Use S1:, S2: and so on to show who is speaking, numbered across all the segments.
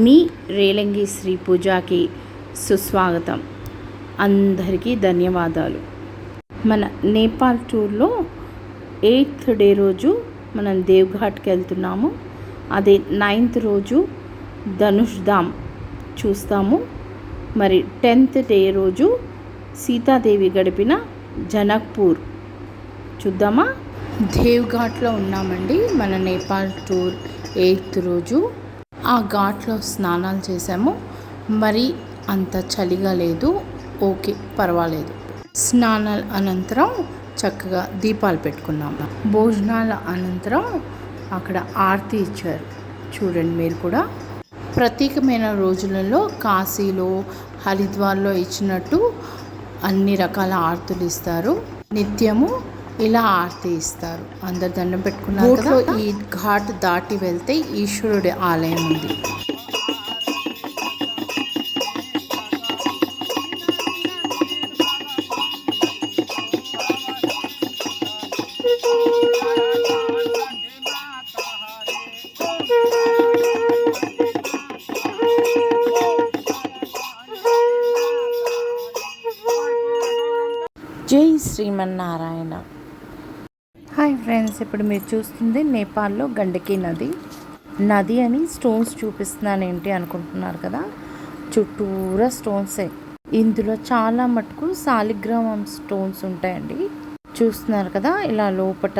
S1: మీ రేలంగి శ్రీ పూజాకి సుస్వాగతం. అందరికీ ధన్యవాదాలు. మన నేపాల్ టూర్లో ఎయిత్ డే రోజు మనం దేవ్ఘాట్కి వెళ్తున్నాము. అదే నైన్త్ రోజు ధనుష్ ధామ్ చూస్తాము. మరి టెన్త్ డే రోజు సీతాదేవి గడిపిన జనక్పూర్ చూద్దామా? దేవ్ఘాట్లో ఉన్నామండి మన నేపాల్ టూర్ ఎయిత్ రోజు. ఆ ఘాట్లో స్నానాలు చేసాము మరి అంత చలిగా లేదు. ఓకే పర్వాలేదు. స్నానాల అనంతరం చక్కగా దీపాలు పెట్టుకున్నాము. భోజనాల అనంతరం అక్కడ ఆరతి ఇచ్చారు. చూడండి మీరు కూడా. ప్రత్యేకమైన రోజులలో కాశీలో హరిద్వార్లో ఇచ్చినట్టు అన్ని రకాల ఆర్తులు ఇస్తారు. నిత్యము ఇలా ఆరతి ఇస్తారు. అందరు దండం పెట్టుకున్నారు కదా? ఈ ఘాట్ దాటి వెళ్తే ఈశ్వరుడి ఆలయం ఉంది. జై శ్రీమన్నారాయణ. హాయ్ ఫ్రెండ్స్ ఇప్పుడు మీరు చూస్తుంది నేపాల్లో గండకీ నది. నది అని స్టోన్స్ చూపిస్తున్నాను ఏంటి అనుకుంటున్నారు కదా? చుట్టూరా స్టోన్సే. ఇందులో చాలా మటుకు సాలిగ్రామం స్టోన్స్ ఉంటాయండి. చూస్తున్నారు కదా ఇలా లోపట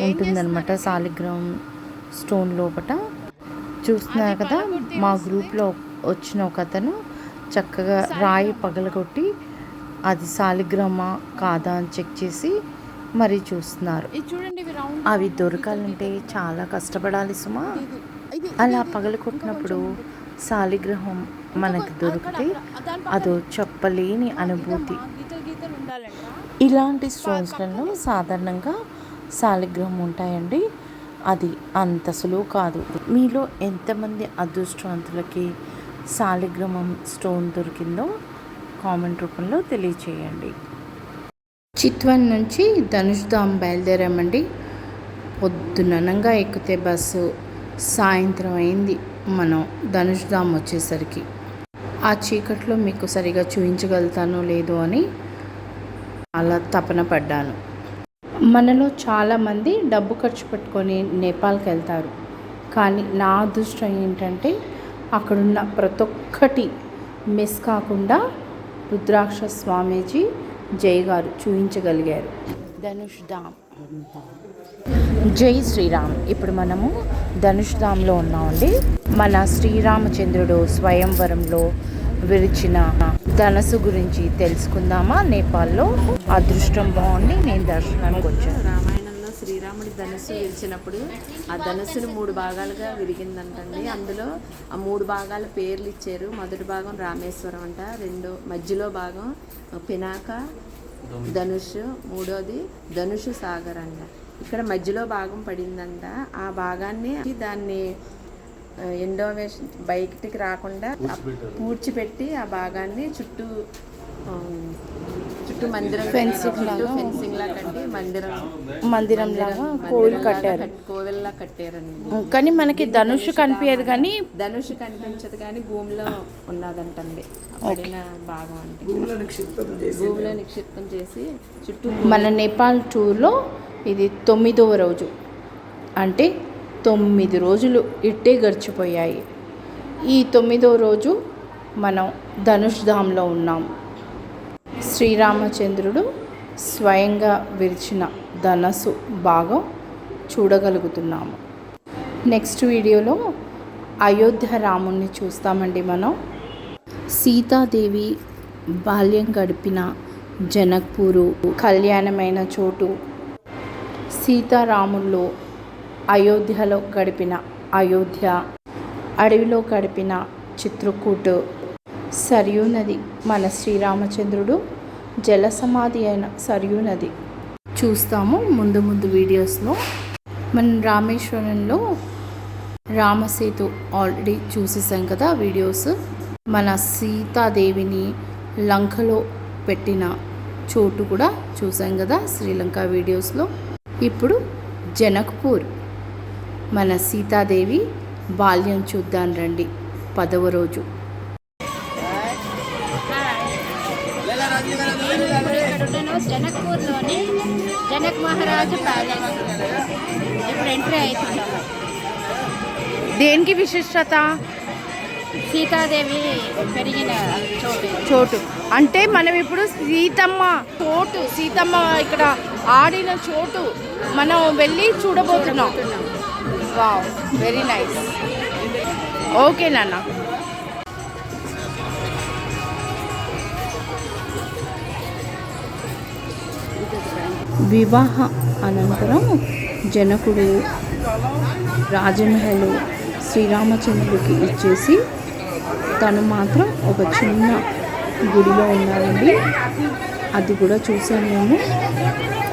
S1: ఉంటుందన్నమాట సాలిగ్రామం స్టోన్ లోపట. చూస్తున్నారు కదా మా గ్రూప్లో వచ్చిన ఒక అతను చక్కగా రాయి పగలగొట్టి అది సాలిగ్రామా కాదా అని చెక్ చేసి మరీ చూస్తున్నారు. అవి దొరకాలంటే చాలా కష్టపడాలి సుమా. అలా పగలగొట్టినప్పుడు సాలిగ్రహం మనకి దొరికితే అదో చెప్పలేని అనుభూతి. ఇలాంటి స్టోన్స్లలో సాధారణంగా సాలిగ్రహం ఉంటాయండి. అది అంత సులువు కాదు. మీలో ఎంతమంది అదృష్టవంతులకి సాలిగ్రామం స్టోన్ దొరికిందో కామెంట్ రూపంలో తెలియచేయండి. చిత్వన్ నుంచి ధనుష్ బయలుదేరామండి. పొద్దుననంగా ఎక్కితే బస్సు సాయంత్రం అయింది. మనం ధనుష్ వచ్చేసరికి. ఆ చీకట్లో మీకు సరిగా చూపించగలుగుతానో లేదో అని అలా తపన పడ్డాను. మనలో చాలామంది డబ్బు ఖర్చు పెట్టుకొని నేపాల్కి వెళ్తారు. కానీ నా అదృష్టం ఏంటంటే అక్కడున్న ప్రతి ఒక్కటి మిస్ కాకుండా రుద్రాక్ష స్వామీజీ జై గారు చూపించగలిగారు ధనుష్ ధామ్. జై శ్రీరామ్. ఇప్పుడు మనము ధనుష్ ధామ్లో ఉన్నామండి. మన శ్రీరామచంద్రుడు స్వయంవరంలో విరిచిన ధనసు గురించి తెలుసుకుందామా? నేపాల్లో అదృష్టం బాగుండి నేను దర్శనానికి వచ్చాను.
S2: ధనుస్సు విరిచినప్పుడు ఆ ధనుస్సును మూడు భాగాలుగా విరిగిందంటండి. అందులో ఆ మూడు భాగాల పేర్లు ఇచ్చారు. మొదటి భాగం రామేశ్వరం అంట రెండో మధ్యలో భాగం పినాక ధనుష్. మూడోది ధనుషు సాగర్ అంట. ఇక్కడ మధ్యలో భాగం పడిందంట. ఆ భాగాన్ని దాన్ని ఎండోవేషన్ బయటికి రాకుండా పూడ్చిపెట్టి ఆ భాగాన్ని చుట్టూ చుట్టూ మందిరం
S1: Fencing లాగా.
S2: ఫెన్సింగ్ లా కట్టి మందిరం
S1: మందిరం లాగా కోవిల్ కట్టారు.
S2: కోవెల్లా కట్టారండి.
S1: కానీ మనకి ధనుష్ కనిపించదు కానీ
S2: ధనుష్ కనిపించదు కానీ భూమిలో ఉన్నదంటండి. పడిన భాగం అంటే భూమిలో నిక్షిప్తం చేసి చుట్టూ
S1: మన నేపాల్ టూర్లో ఇది తొమ్మిదవ రోజు. అంటే తొమ్మిది రోజులు ఇట్టే గడిచిపోయాయి. ఈ తొమ్మిదవ రోజు మనం ధనుష్ ధామ్లో ఉన్నాం. శ్రీరామచంద్రుడు స్వయంగా విరిచిన ధనస్సు భాగం చూడగలుగుతున్నాము. నెక్స్ట్ వీడియోలో అయోధ్య రాముణ్ణి చూస్తామండి మనం. సీతాదేవి బాల్యం గడిపిన జనక్పూరు కళ్యాణమైన చోటు. సీతారాముల్లో అయోధ్యలో గడిపిన అయోధ్య అడవిలో గడిపిన చిత్రకూటు సరియు నది మన శ్రీరామచంద్రుడు జలసమాధి అయిన సరియు నది. చూస్తాము ముందు ముందు వీడియోస్లో. మనం రామేశ్వరంలో రామసేతు ఆల్రెడీ చూసేసాం కదా వీడియోస్. మన సీతాదేవిని లంకలో పెట్టిన చోటు కూడా చూసాం కదా శ్రీలంక వీడియోస్లో. ఇప్పుడు జనక్పూర్. మన సీతాదేవి బాల్యం చూద్దాం రండి. పదవ రోజు.
S3: జనక్పూర్లోని జనక్ మహారాజు ప్యాలెస్ ఇప్పుడు ఎంట్రీ అవుతున్నాము
S1: దేనికి విశిష్టత?
S3: సీతాదేవి పెరిగిన చోటు.
S1: చోటు. అంటే మనం ఇప్పుడు సీతమ్మ చోటు సీతమ్మ ఇక్కడ ఆడిన చోటు మనం వెళ్ళి చూడబోతున్నాం. వావ్ వెరీ నైస్ ఓకే నాన్న వివాహ అనంతరం జనకుడు రాజమహల్ శ్రీరామచంద్రుడికి ఇచ్చేసి తను మాత్రం ఒక చిన్న గుడిలో ఉన్నారండి అది కూడా చూసాం మేము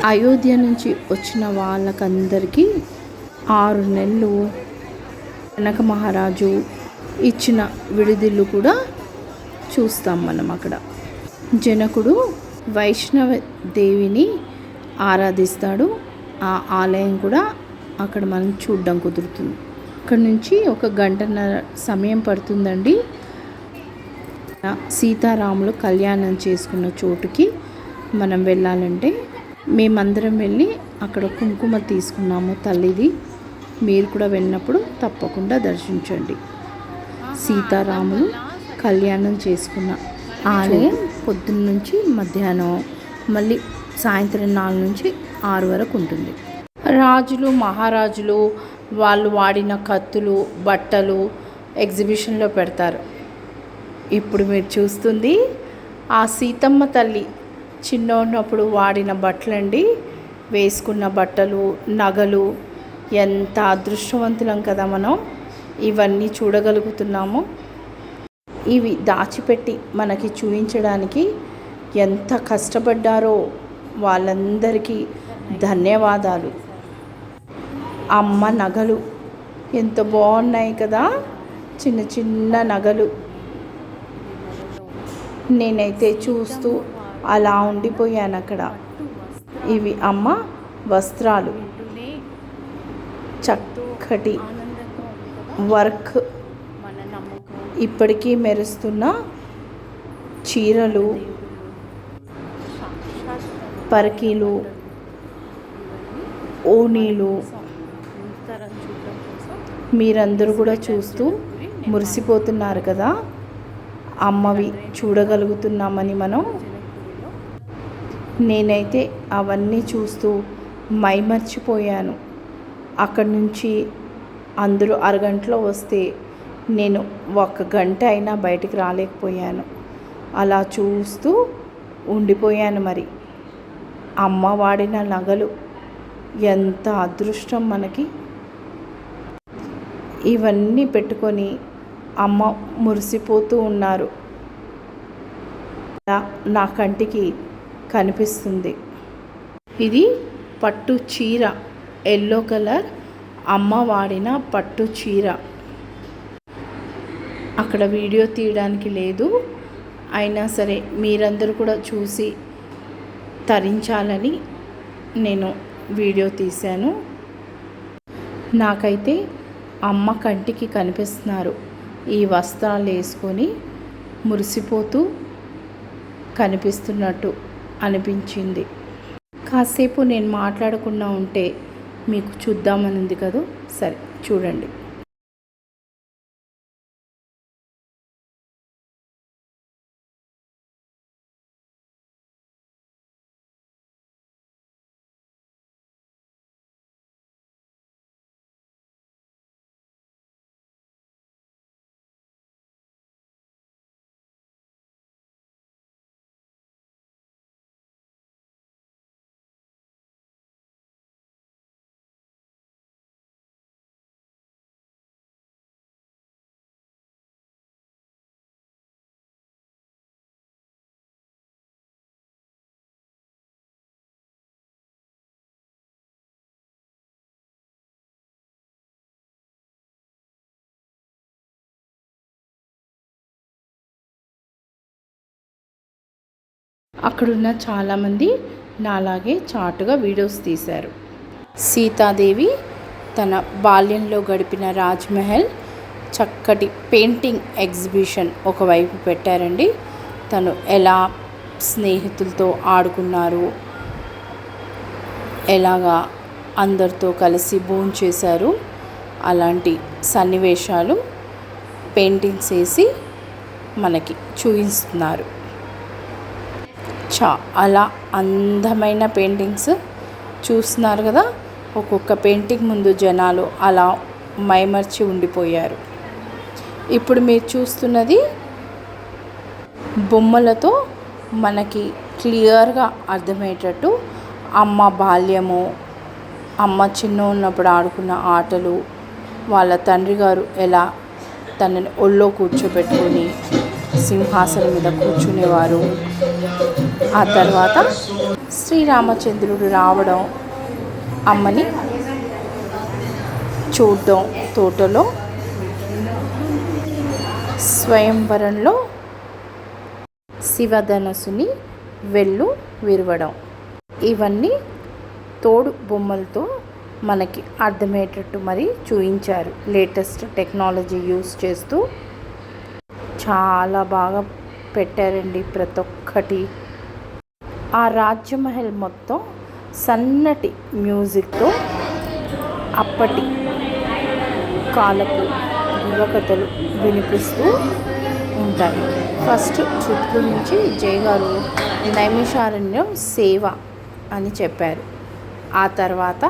S1: అయోధ్య నుంచి వచ్చిన వాళ్ళకందరికీ ఆరు నెలలు కనక మహారాజు ఇచ్చిన విడిదిల్లు కూడా చూస్తాం మనం అక్కడ. జనకుడు వైష్ణవ దేవిని ఆరాధిస్తాడు. ఆ ఆలయం కూడా అక్కడ మనం చూడడం కుదురుతుంది. అక్కడ నుంచి ఒక గంటన్నర సమయం పడుతుందండి. సీతారాములు కళ్యాణం చేసుకున్న చోటుకి మనం వెళ్ళాలంటే మేమందరం వెళ్ళి అక్కడ కుంకుమ తీసుకున్నాము తల్లిది. మీరు కూడా వెళ్ళినప్పుడు తప్పకుండా దర్శించండి. సీతారాములు కళ్యాణం చేసుకున్న ఆలయం పొద్దున్న నుంచి మధ్యాహ్నం. మళ్ళీ సాయంత్రం నాలుగు నుంచి ఆరు వరకు ఉంటుంది. రాజులు మహారాజులు వాళ్ళు వాడిన కత్తులు బట్టలు ఎగ్జిబిషన్లో పెడతారు. ఇప్పుడు మీరు చూస్తుంది ఆ సీతమ్మ తల్లి చిన్న ఉన్నప్పుడు వాడిన బట్టలండి. వేసుకున్న బట్టలు నగలు ఎంత అదృష్టవంతులం కదా మనం. ఇవన్నీ చూడగలుగుతున్నాము. ఇవి దాచిపెట్టి మనకి చూపించడానికి ఎంత కష్టపడ్డారో వాళ్ళందరికీ ధన్యవాదాలు. అమ్మ నగలు ఎంత బాగున్నాయి కదా చిన్న చిన్న నగలు. నేనైతే చూస్తూ అలా ఉండిపోయాను అక్కడ. ఇవి అమ్మ వస్త్రాలు. చక్కటి వర్క్. ఇప్పటికీ మెరుస్తున్న చీరలు పరకీలు ఓనీలు మీరందరూ కూడా చూస్తూ మురిసిపోతున్నారు కదా. అమ్మవి చూడగలుగుతున్నామని మనం నేనైతే అవన్నీ చూస్తూ మైమర్చిపోయాను. అక్కడి నుంచి అందరూ అరగంటలో వస్తే నేను ఒక గంట అయినా బయటికి రాలేకపోయాను. అలా చూస్తూ ఉండిపోయాను మరి. అమ్మ వాడిన నగలు ఎంత అదృష్టం మనకి. ఇవన్నీ పెట్టుకొని అమ్మ మురిసిపోతూ ఉన్నారు. అలా నా కంటికి కనిపిస్తుంది. ఇది పట్టు చీర ఎల్లో కలర్ అమ్మ వాడిన పట్టు చీర. అక్కడ వీడియో తీయడానికి లేదు. అయినా సరే మీరందరూ కూడా చూసి తరించాలని నేను వీడియో తీశాను. నాకైతే అమ్మ కంటికి కనిపిస్తున్నారు. ఈ వస్త్రాలు వేసుకొని మురిసిపోతూ కనిపిస్తున్నట్టు అనిపించింది. కాసేపు నేను మాట్లాడకుండా ఉంటే మీకు చూద్దామనింది కదా? సరే చూడండి. అక్కడున్న చాలామంది నాలాగే చాటుగా వీడియోస్ తీశారు. సీతాదేవి తన బాల్యంలో గడిపిన రాజ్మహల్ చక్కటి పెయింటింగ్ ఎగ్జిబిషన్ ఒకవైపు పెట్టారండి. తను ఎలా స్నేహితులతో ఆడుకున్నారు ఎలాగా అందరితో కలిసి భోంచేశారు అలాంటి సన్నివేశాలు పెయింటింగ్స్ వేసి మనకి చూపిస్తున్నారు. చాలా అందమైన పెయింటింగ్స్ చూస్తున్నారు కదా? ఒక్కొక్క పెయింటింగ్ ముందు జనాలు అలా మైమర్చి ఉండిపోయారు. ఇప్పుడు మీరు చూస్తున్నది బొమ్మలతో మనకి క్లియర్గా అర్థమయ్యేటట్టు అమ్మ బాల్యము అమ్మ చిన్న ఉన్నప్పుడు ఆడుకున్న ఆటలు వాళ్ళ తండ్రి గారు ఎలా తనని ఒళ్ళో కూర్చోబెట్టుకొని సింహాసనం మీద కూర్చునేవారు. ఆ తర్వాత శ్రీరామచంద్రుడు రావడం అమ్మని చూడడం తోటలో. స్వయంవరంలో శివధనసుని వెళ్ళు విరవడం. ఇవన్నీ తోడు బొమ్మలతో మనకి అర్థమయ్యేటట్టు మరి చూపించారు లేటెస్ట్ టెక్నాలజీ యూస్ చేస్తూ చాలా బాగా పెట్టారండి ప్రతి ఒక్కటి. ఆ రాజ్యమహల్ మొత్తం సన్నటి మ్యూజిక్తో అప్పటి కాలపు యువకథలు వినిపిస్తూ ఉంటాయి. ఫస్ట్ చుట్టూ నుంచి జయగారు నైమిషారణ్యం సేవ అని చెప్పారు. ఆ తర్వాత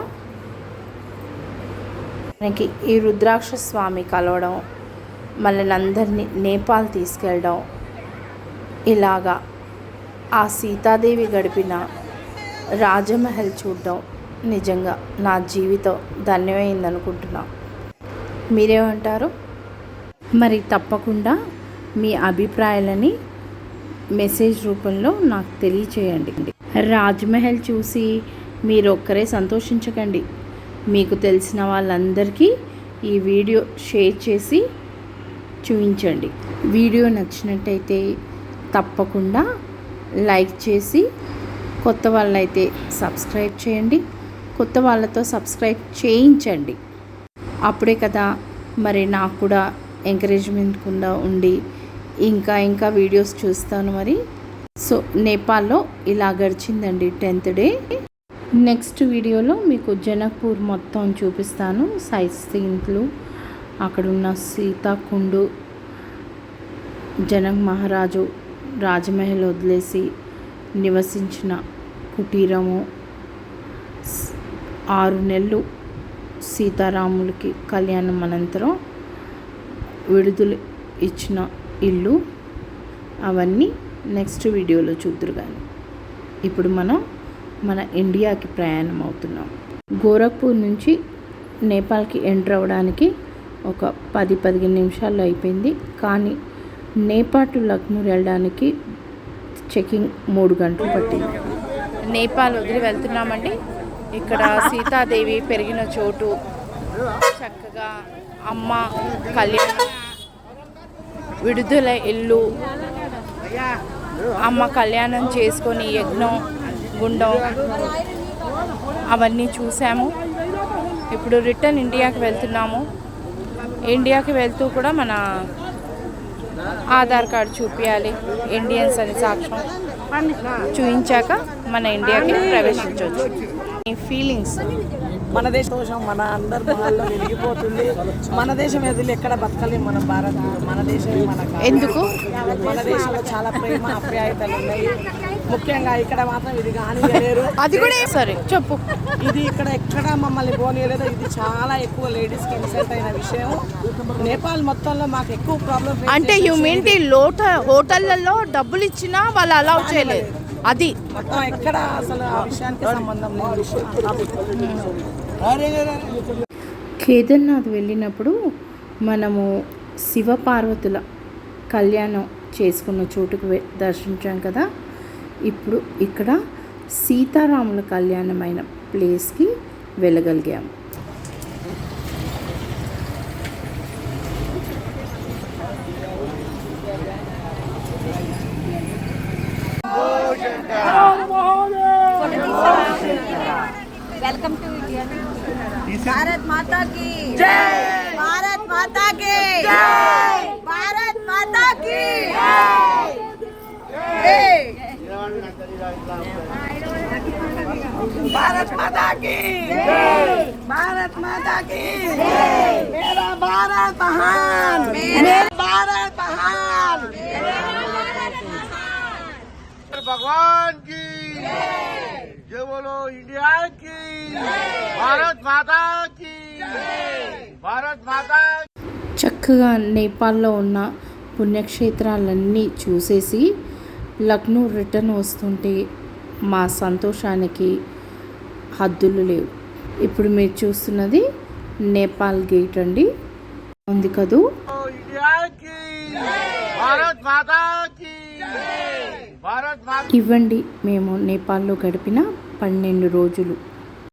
S1: మనకి ఈ రుద్రాక్ష స్వామి కలవడం మనల్ని అందరినీ నేపాల్ తీసుకెళ్ళడం. ఇలాగా ఆ సీతాదేవి గడిపిన రాజమహల్ చూడడం నిజంగా నా జీవితం ధన్యమైంది అనుకుంటున్నా మీరేమంటారు? మరి తప్పకుండా మీ అభిప్రాయాలని మెసేజ్ రూపంలో నాకు తెలియచేయండి. రాజ్మహల్ చూసి మీరు ఒక్కరే సంతోషించకండి. మీకు తెలిసిన వాళ్ళందరికీ ఈ వీడియో షేర్ చేసి చూపించండి. వీడియో నచ్చినట్టయితే తప్పకుండా లైక్ చేసి కొత్త వాళ్ళైతే సబ్స్క్రైబ్ చేయండి. కొత్త వాళ్ళతో సబ్స్క్రైబ్ చేయించండి. అప్పుడే కదా మరి నాకు కూడా ఎంకరేజ్మెంట్ కూడా ఉండి ఇంకా ఇంకా వీడియోస్ చూస్తాను మరి. సో నేపాల్లో ఇలా గడిచిందండి టెన్త్ డే నెక్స్ట్ వీడియోలో మీకు జనక్పూర్ మొత్తం చూపిస్తాను. సైట్ సీన్లు అక్కడున్న సీతాకుండు జనక్ మహారాజు రాజమహల్ వదిలేసి నివసించిన కుటీరము ఆరు నెలలు సీతారాములకి కళ్యాణం అనంతరం విడుదల ఇచ్చిన ఇల్లు. అవన్నీ నెక్స్ట్ వీడియోలో చూద్దరు కానీ ఇప్పుడు మనం మన ఇండియాకి ప్రయాణం అవుతున్నాం. గోరఖ్పూర్ నుంచి నేపాల్కి ఎంటర్ అవ్వడానికి ఒక పది పదిహేను నిమిషాల్లో అయిపోయింది. కానీ నేపాల్ టు లక్నూర్ వెళ్ళడానికి చెకింగ్ మూడు గంటలు పట్టింది. నేపాల్ వదిలి వెళ్తున్నామండి. ఇక్కడ సీతాదేవి పెరిగిన చోటు. చక్కగా అమ్మ కళ్యాణం విడుదల ఇల్లు. అమ్మ కళ్యాణం చేసుకొని యజ్ఞం గుండం అవన్నీ చూసాము. ఇప్పుడు రిటర్న్ ఇండియాకి వెళ్తున్నాము. ఇండియాకి వెళ్తూ కూడా మన ఆధార్ కార్డు చూపించాలి ఇండియన్స్ అని సాక్ష్యం చూపించాక మన ఇండియాకి ప్రవేశించవచ్చు. ఈ ఫీలింగ్స్
S4: మన దేశ మన అందరి వెలిగిపోతుంది. మన దేశం ఎదురు ఎక్కడ బతకలేం మన భారత్ మన దేశం మన.
S1: ఎందుకు?
S4: మన దేశంలో చాలా ప్రేమ అప్యాయతలు ఉన్నాయి. ముఖ్యంగా ఇక్కడ మాత్రం ఇది కానియలేరు
S1: అది కూడా సరే చెప్పు.
S4: ఇది ఇక్కడ ఎక్కడ మమ్మల్ని పోనీయలేదు ఇది చాలా ఎక్కువ లేడీస్కి ఇన్సల్ట్ అయిన విషయం. నేపాల్ మొత్తంలో మాకు ఎక్కువ ప్రాబ్లం
S1: అంటే యూ మీన్ ది లోట హోటళ్ళలో డబ్బులు ఇచ్చినా వాళ్ళు అలౌ చేయలేదు. అది.
S4: మొత్తం ఎక్కడ అసలు ఆ విషయానికి సంబంధం
S1: కేదార్నాథ్ వెళ్ళినప్పుడు మనము శివపార్వతుల కళ్యాణం చేసుకున్న చోటుకు దర్శించాం కదా. ఇప్పుడు ఇక్కడ సీతారాముల కళ్యాణమైన ప్లేస్కి వెళ్ళగలిగాము.
S5: భారత్ మాతాకి. భారత్ మాతాకి. భారత్ भारत माता
S4: की भारत माता की भारत माता की मेरा भारत महान मेरा भारत महान
S5: भगवान की जय बोलो इंडिया की भारत माता की भारत माता
S1: చక్కగా నేపాల్లో ఉన్న పుణ్యక్షేత్రాలన్నీ చూసేసి లక్నో రిటర్న్ వస్తుంటే మా సంతోషానికి హద్దులు లేవు. ఇప్పుడు మీరు చూస్తున్నది నేపాల్ గేట్ అండి. ఉంది కదా? ఇవ్వండి మేము నేపాల్లో గడిపిన పన్నెండు రోజులు.